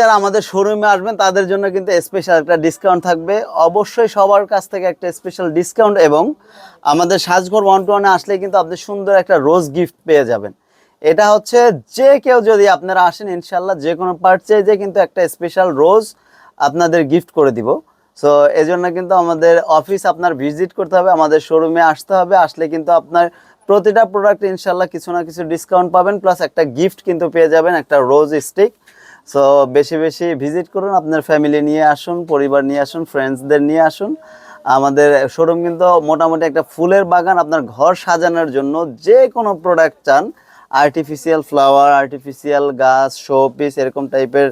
যারা আমাদের শোরুমে আসবেন, তাদের জন্য কিন্তু স্পেশাল একটা ডিসকাউন্ট থাকবে। অবশ্যই সবার কাছ থেকে একটা স্পেশাল ডিসকাউন্ট এবং আমাদের সাজঘর ওয়ান টু ওয়ানে আসলে কিন্তু আপনি সুন্দর একটা রোজ গিফট পেয়ে যাবেন। এটা হচ্ছে যে কেউ যদি আপনারা আসেন ইনশাল্লাহ যে কোনো পারচেজে কিন্তু একটা স্পেশাল রোজ আপনাদের গিফট করে দিব। সো এই জন্য কিন্তু আমাদের অফিস আপনার ভিজিট করতে হবে, আমাদের শোরুমে আসতে হবে। আসলে কিন্তু আপনার প্রতিটা প্রোডাক্ট ইনশাল্লাহ কিছু না কিছু ডিসকাউন্ট পাবেন প্লাস একটা গিফট কিন্তু পেয়ে যাবেন, একটা রোজ স্টিক সো বেশি বেশি ভিজিট করুন, আপনার ফ্যামিলি নিয়ে আসুন, পরিবার নিয়ে আসুন ফ্রেন্ডসদের নিয়ে আসুন। আমাদের শোরুম কিন্তু মোটামুটি একটা ফুলের বাগান, আপনার ঘর সাজানোর জন্য যে কোনো প্রোডাক্ট চান আর্টিফিশিয়াল ফ্লাওয়ার আর্টিফিশিয়াল গাছ শো পিস এরকম টাইপের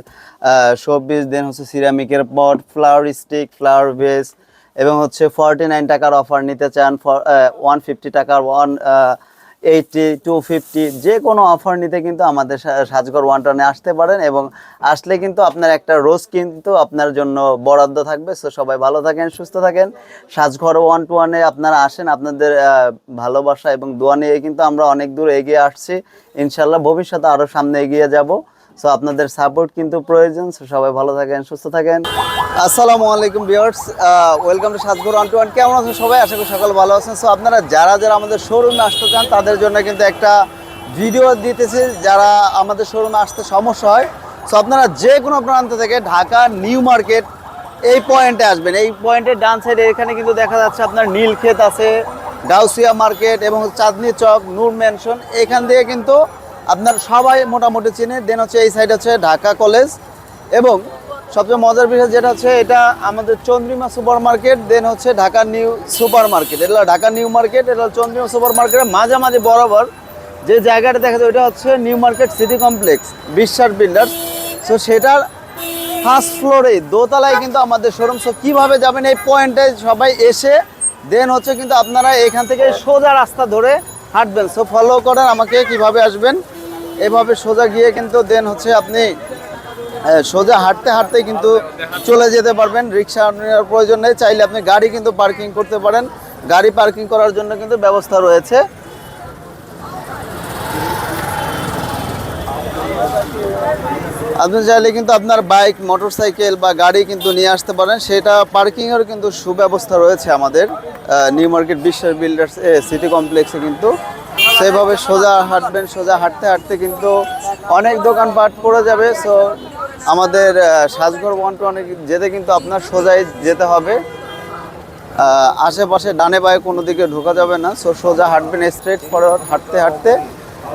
শো পিস দেন হচ্ছে সিরামিকের pot flower stick flower vase এবং হচ্ছে ফর্টি নাইন টাকার অফার নিতে চান ওয়ান ফিফটি টাকার ওয়ান এইটটি টু ফিফটি যে কোনো অফার নিতে কিন্তু আমাদের সাজগর সাজঘর ওয়ান টনে আসতে পারেন এবং আসলে কিন্তু আপনার একটা রোজ কিন্তু আপনার জন্য বরাদ্দ থাকবে। সো সবাই ভালো থাকেন, সুস্থ থাকেন। সাজঘর ওয়ান টু ওয়ানে আপনারা আসেন, আপনাদের ভালোবাসা এবং দোয়া নিয়ে কিন্তু আমরা অনেক দূর এগিয়ে আসছি। ইনশাল্লাহ ভবিষ্যতে আরও সামনে এগিয়ে যাব। সো আপনাদের সাপোর্ট কিন্তু প্রয়োজন। সো সবাই ভালো থাকেন, সুস্থ থাকেন। আসসালামু আলাইকুম viewers welcome to Sajghar one two one কেমন আছেন সবাই? আশা করি সকাল ভালো আছেন। সো আপনারা যারা যারা আমাদের শোরুমে আসতে চান, তাদের জন্য কিন্তু একটা ভিডিও দিতেছি। যারা আমাদের শোরুমে আসতে সমস্যা হয় সো আপনারা যে কোনো প্রান্ত থেকে ঢাকা নিউ মার্কেট এই পয়েন্টে আসবেন। এই পয়েন্টের ডান সাইডে এখানে কিন্তু দেখা যাচ্ছে আপনার নীলক্ষেত আছে, গাউসিয়া মার্কেট এবং চাঁদনি চক, নূর ম্যানশন এখান দিয়ে কিন্তু আপনার সবাই মোটামুটি চিনে। দেন হচ্ছে এই সাইড হচ্ছে ঢাকা কলেজ এবং সবচেয়ে মজার বিষয় যেটা হচ্ছে, এটা আমাদের চন্দ্রিমা সুপার মার্কেট দেন হচ্ছে ঢাকা নিউ সুপার মার্কেট এটা ঢাকা নিউ মার্কেট, এটা চন্দ্রিমা সুপার মার্কেটের মাঝামাঝি বরাবর যে জায়গাটা দেখা যায় ওইটা হচ্ছে New Market City Complex, Biswas Builders. So সেটার ফার্স্ট ফ্লোরে দোতলায় কিন্তু আমাদের শোরুম সো কীভাবে যাবেন এই পয়েন্টে সবাই এসে দেন হচ্ছে কিন্তু আপনারা এখান থেকে সোজা রাস্তা ধরে হাঁটবেন। সো ফলো করেন আমাকে কীভাবে আসবেন। এভাবে সোজা গিয়ে কিন্তু দেন হচ্ছে আপনি সোজা হাঁটতে হাঁটতে কিন্তু চলে যেতে পারবেন। রিক্সা নেওয়ার প্রয়োজন নেই। চাইলে আপনি গাড়ি কিন্তু পার্কিং করতে পারেন। গাড়ি পার্কিং করার জন্য কিন্তু ব্যবস্থা রয়েছে। আপনি চাইলে কিন্তু আপনার বাইক, মোটরসাইকেল বা গাড়ি কিন্তু নিয়ে আসতে পারেন। সেটা পার্কিংয়ের কিন্তু সুব্যবস্থা রয়েছে আমাদের। New Market Biswas Builders City কমপ্লেক্সে কিন্তু। সেভাবে সোজা হাঁটবেন, সোজা হাঁটতে হাঁটতে কিন্তু অনেক দোকানপাট পড়ে যাবে। সো আমাদের সাজঘর ওয়ান টু অনেক যেতে কিন্তু আপনার সোজাই যেতে হবে। আশেপাশে ডানে বায়ে কোনো দিকে ঢোকা যাবে না। সো সোজা হাঁটবেন স্ট্রেট ফরওয়ার্ড হাঁটতে হাঁটতে।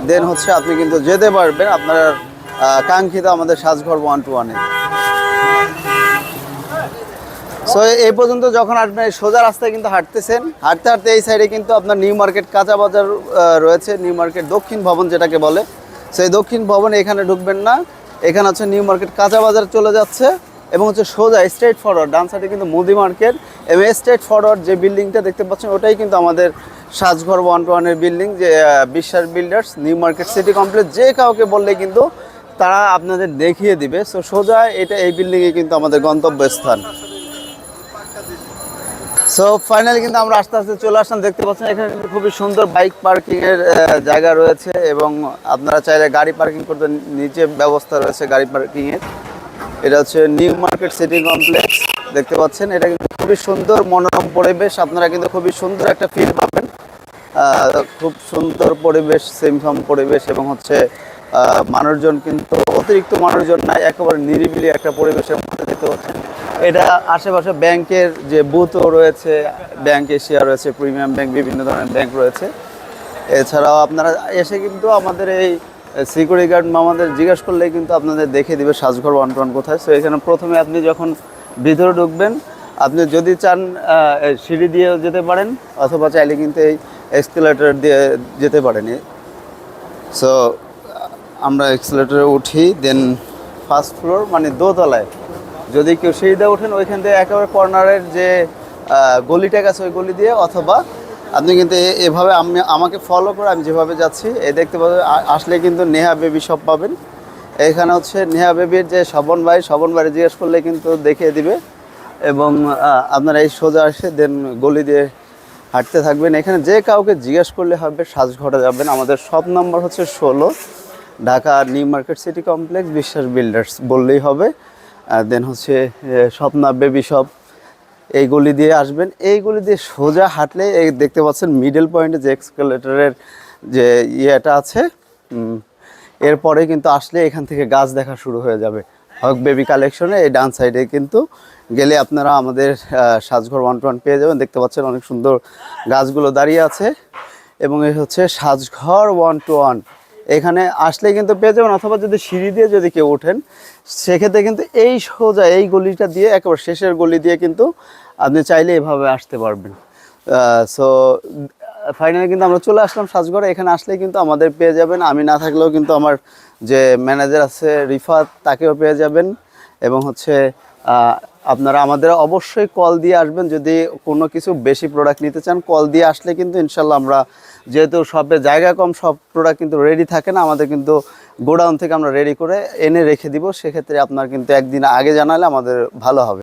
দেন হচ্ছে আপনি কিন্তু যেতে পারবেন আপনার কাঙ্ক্ষিত আমাদের সাজঘর ওয়ান টু ওয়ানে সো এই পর্যন্ত যখন এই সোজা রাস্তায় কিন্তু হাঁটতেছেন, হাঁটতে হাঁটতে এই সাইডে কিন্তু আপনার নিউ মার্কেট কাঁচা বাজার রয়েছে, নিউ মার্কেট দক্ষিণ ভবন যেটাকে বলে। সেই দক্ষিণ ভবন এখানে ঢুকবেন না। এখানে হচ্ছে নিউ মার্কেট কাঁচা বাজার চলে যাচ্ছে এবং হচ্ছে সোজা স্ট্রেট ফরওয়ার্ড ডান সাইডে কিন্তু মুদি মার্কেট এবং স্ট্রেট ফরওয়ার্ড যে বিল্ডিংটা দেখতে পাচ্ছেন, ওটাই কিন্তু আমাদের সাজঘর ওয়ান টু ওয়ানের বিল্ডিং যে Biswas Builders New Market City Complex যে কাউকে বললে কিন্তু তারা আপনাদের দেখিয়ে দিবে। সো সোজা এটা এই বিল্ডিংয়ে কিন্তু আমাদের গন্তব্যস্থান। সো ফাইনালি কিন্তু আমরা আস্তে আস্তে চলে আসলাম। দেখতে পাচ্ছেন এখানে কিন্তু খুবই সুন্দর বাইক পার্কিং এর আহ, জায়গা রয়েছে এবং আপনারা চাইলে গাড়ি পার্কিং করতে নিচে ব্যবস্থা রয়েছে গাড়ি পার্কিং এর। এটা হচ্ছে নিউ মার্কেট সিটি কমপ্লেক্স দেখতে পাচ্ছেন। এটা কিন্তু খুবই সুন্দর মনোরম পরিবেশ আপনারা কিন্তু খুবই সুন্দর একটা ফিল পাবেন। খুব সুন্দর পরিবেশ সিমফাম পরিবেশ এবং হচ্ছে মানুষজন কিন্তু অতিরিক্ত মানুষজন নাই একেবারে নিরিবিলি একটা পরিবেশের মধ্যে দেখতে পাচ্ছেন। এটা আশেপাশে ব্যাংকের যে বুথও রয়েছে ব্যাংক এশিয়া রয়েছে প্রিমিয়াম ব্যাংক বিভিন্ন ধরনের ব্যাংক রয়েছে। এছাড়াও আপনারা এসে কিন্তু আমাদের এই সিকিউরিটি গার্ড আমাদের জিজ্ঞেস করলে কিন্তু আপনাদের দেখে দিবে সাজঘর ওয়ান ওয়ান কোথায়। সো এখানে প্রথমে আপনি যখন ভিতরে ঢুকবেন, আপনি যদি চান সিঁড়ি দিয়েও যেতে পারেন, অথবা চাইলে কিন্তু এই এক্সকেলেটর দিয়ে যেতে পারেন। সো আমরা এক্সেলেটারে উঠি দেন ফার্স্ট ফ্লোর মানে দোতলায়। যদি কেউ সিঁড়িতে ওঠেন, ওইখান থেকে একেবারে কর্নারের যে গলিটা গেছে ওই গলি দিয়ে, অথবা আপনি কিন্তু এ- এভাবে আমি, আমাকে ফলো করে আমি যেভাবে যাচ্ছি এই দেখতে পাবেন আসলে কিন্তু নেহা বেবি সব পাবেন। এখানে হচ্ছে নেহা বেবির যে শবন ভাই শবন ভাই জিজ্ঞেস করলে কিন্তু দেখিয়ে দিবে। এবং আপনারা এই সোজা এসে দেন গলি দিয়ে হাঁটতে থাকবেন। এখানে যে কাউকে জিজ্ঞেস করলে হবে সাজঘরে যাবেন। আমাদের সব নাম্বার হচ্ছে ষোলো, Dhaka New Market City Complex, Biswas Builders বললেই হবে। দেন হচ্ছে স্বপ্না বেবি শপ এই গলি দিয়ে আসবেন। এই গলি দিয়ে সোজা হাঁটলে এই দেখতে পাচ্ছেন মিডল পয়েন্টে যে এক্সকালেটরের যে ইয়েটা আছে এরপরে কিন্তু আসলে এখান থেকে গাছ দেখা শুরু হয়ে যাবে। হক বেবি কালেকশনে এই ডান সাইডে কিন্তু গেলে আপনারা আমাদের সাজঘর ওয়ান টু ওয়ান পেয়ে যাবেন। দেখতে পাচ্ছেন অনেক সুন্দর গাছগুলো দাঁড়িয়ে আছে। এবং এই হচ্ছে সাজঘর ওয়ান টু ওয়ান এখানে আসলে কিন্তু পেয়ে যাবেন, অথবা যদি সিঁড়ি দিয়ে যদি কেউ ওঠেন, সেক্ষেত্রে কিন্তু এই সোজা এই গলিটা দিয়ে একেবারে শেষের গলি দিয়ে কিন্তু আপনি চাইলে এভাবে আসতে পারবেন। সো ফাইনালি কিন্তু আমরা চলে আসলাম সাজগড়ে। এখানে আসলে কিন্তু আমাদের পেয়ে যাবেন। আমি না থাকলেও কিন্তু আমার যে ম্যানেজার আছে, রিফাত, তাকেও পেয়ে যাবেন। এবং হচ্ছে আপনারা আমাদের অবশ্যই কল দিয়ে আসবেন। যদি কোনো কিছু বেশি প্রোডাক্ট নিতে চান কল দিয়ে আসলে কিন্তু ইনশাল্লাহ আমরা যেহেতু সবে জায়গা কম, সব প্রোডাক্ট কিন্তু রেডি থাকে না, আমাদের কিন্তু গোডাউন থেকে আমরা রেডি করে এনে রেখে দিব। সেক্ষেত্রে আপনার কিন্তু একদিন আগে জানালে আমাদের ভালো হবে।